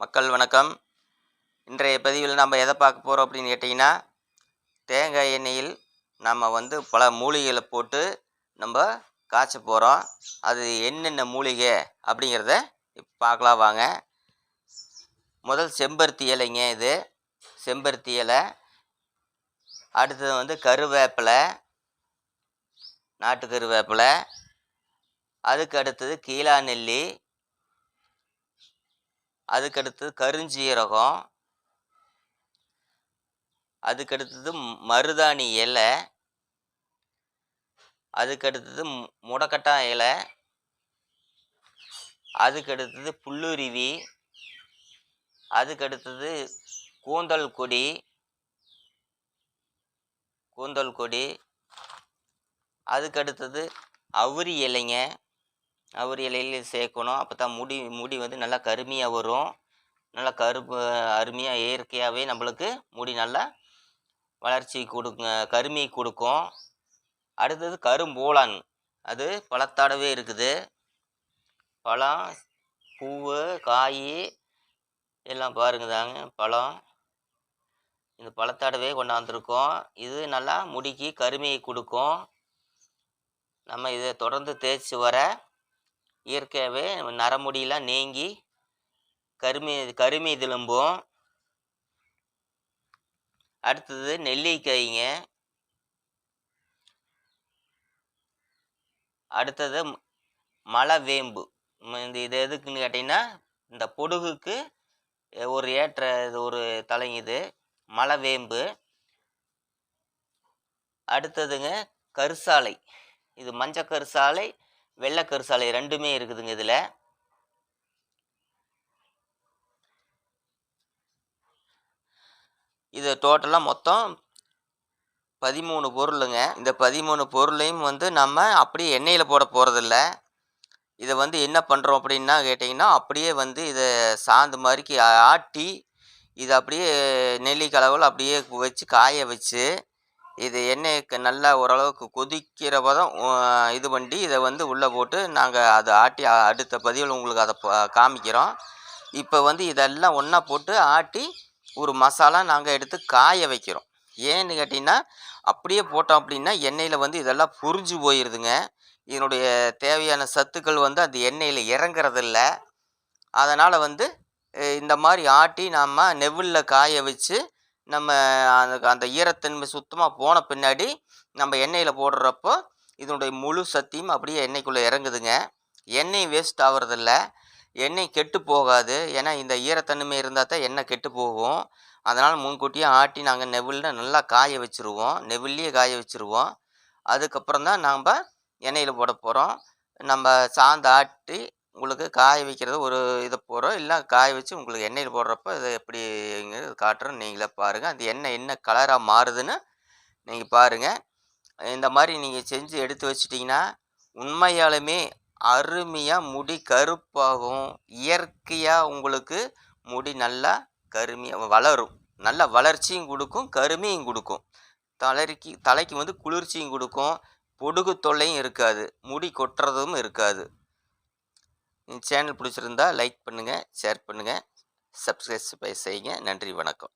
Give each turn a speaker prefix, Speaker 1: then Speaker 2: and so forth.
Speaker 1: மக்கள் வணக்கம். இன்றைய பதிவில் நம்ம எதை பார்க்க போகிறோம் அப்படின்னு கேட்டிங்கன்னா தேங்காய் எண்ணெயில் நம்ம வந்து பல மூலிகைகளை போட்டு நம்ம காய்ச்ச போகிறோம் அது என்னென்ன மூலிகை அப்படிங்கிறத இப்போ பார்க்கலாம் வாங்க. முதல் செம்பருத்தி இலைங்க இது. செம்பருத்தி இலை. அடுத்தது வந்து கருவேப்பிலை. நாட்டு கருவேப்பிலை. அதுக்கு அடுத்தது கீழா நெல்லி. அதுக்கடுத்து கருஞ்சீரகம் அதுக்கடுத்தது மருதாணி இலை அதுக்கடுத்தது முடக்கட்டா இலை அதுக்கடுத்தது புல்லுருவி அதுக்கடுத்தது கூந்தல் கொடி கூந்தல் கொடி அதுக்கடுத்தது அவுரி இலைங்க. அவர் இலையில் சேர்க்கணும். அப்போ தான் முடி முடி வந்து நல்லா கருமையாக வரும். நல்லா கருப்பு அருமையாக இயற்கையாகவே நம்மளுக்கு முடி நல்லா வளர்ச்சி கொடுங்க கருமை கொடுக்கும். அடுத்தது கரும்பூலான். அது பழத்தாடவே இருக்குது. பழம் பூவு காய் எல்லாம் பாருங்க தாங்க பழம். இந்த பழத்தாடவே கொண்டாந்துருக்கோம். இது நல்லா முடிக்கு கருமையை கொடுக்கும். நம்ம இதை தொடர்ந்து தேய்ச்சி வர இயற்கையாகவே நரமுடியெலாம் நரமுடியெல்லாம் நீங்கி கருமி கருமி திரும்பும். அடுத்தது நெல்லிக்காய்ங்க. அடுத்தது மலை வேம்பு. இந்த இது எதுக்குன்னு கேட்டிங்கன்னா இந்த பொடுகுக்கு ஒரு ஏற்ற இது ஒரு தலைங்க இது மலைவேம்பு அடுத்ததுங்க கருசாலை. இது மஞ்சள் கருசாலை வெள்ளை கருசாலை ரெண்டுமே இருக்குதுங்க இதில். இது டோட்டலாக மொத்தம் பதிமூணு பொருளுங்க. இந்த பதிமூணு பொருளையும் வந்து நம்ம அப்படியே எண்ணெயில் போட போகிறதில்ல இதை வந்து என்ன பண்ணுறோம் அப்படின்னா கேட்டிங்கன்னா அப்படியே வந்து இதை சாந்து மாதிரிக்கு ஆட்டி இதை அப்படியே நெல்லிக்கலவில் அப்படியே வச்சு காய வச்சு இது எண்ணெய்க்கு நல்லா ஓரளவுக்கு கொதிக்கிற பதம் இது பண்ணி இதை வந்து உள்ளே போட்டு நாங்கள் அதை ஆட்டி அடுத்த பதிவில் உங்களுக்கு அதை ப- காமிக்கிறோம். இப்போ வந்து இதெல்லாம் ஒன்றா போட்டு ஆட்டி ஒரு மசாலா நாங்கள் எடுத்து காய வைக்கிறோம். ஏன்னு கேட்டிங்கன்னா அப்படியே போட்டோம் அப்படின்னா எண்ணெயில் வந்து இதெல்லாம் புரிஞ்சு போயிடுதுங்க இதனுடைய தேவையான சத்துக்கள் வந்து அந்த எண்ணெயில் இறங்குறதில்ல. அதனால் வந்து இந்த மாதிரி ஆட்டி நாம் நெவில்ல காய வச்சு நம்ம அந்த அந்த ஈரத்தன்மை சுத்தமாக போன பின்னாடி நம்ம எண்ணெயில் போடுறப்போ இதனுடைய முழு சத்தியும் அப்படியே எண்ணெய்க்குள்ளே இறங்குதுங்க. எண்ணெய் வேஸ்ட் ஆகிறதில்ல. எண்ணெய் கெட்டு போகாது. ஏன்னா இந்த ஈரத்தன்மை இருந்தால் தான் எண்ணெய் கெட்டு போகும். அதனால் முன்கூட்டியே ஆட்டி நாங்கள் நெவிலில் நல்லா காய வச்சுருவோம். நெவில்லையே காய வச்சுருவோம். அதுக்கப்புறம் தான் நாம் எண்ணெயில் போட போகிறோம் நம்ம சாந்து ஆட்டி உங்களுக்கு காய வைக்கிறது ஒரு இதை போடுறோம் இல்லை காய வச்சு உங்களுக்கு எண்ணெயில் போடுறப்போ இதை எப்படி காட்டுறேன். நீங்களே பாருங்கள் அது என்ன என்ன கலராக மாறுதுன்னு நீங்கள் பாருங்கள் இந்த மாதிரி நீங்கள் செஞ்சு எடுத்து வச்சிட்டிங்கன்னா உண்மையாலுமே அருமையாக முடி கருப்பாகும். இயற்கையாக உங்களுக்கு முடி நல்லா கருமையாக வளரும். நல்ல வளர்ச்சியும் கொடுக்கும் கருமையும் கொடுக்கும். தலைக்கு தலைக்கு வந்து குளிர்ச்சியும் கொடுக்கும். பொடுகு தொல்லையும் இருக்காது. முடி கொட்டுறதும் இருக்காது. சேனல் பிடிச்சிருந்தா லைக் பண்ணுங்கள் ஷேர் பண்ணுங்கள் சப்ஸ்கிரைப் செய்யுங்க நன்றி வணக்கம்.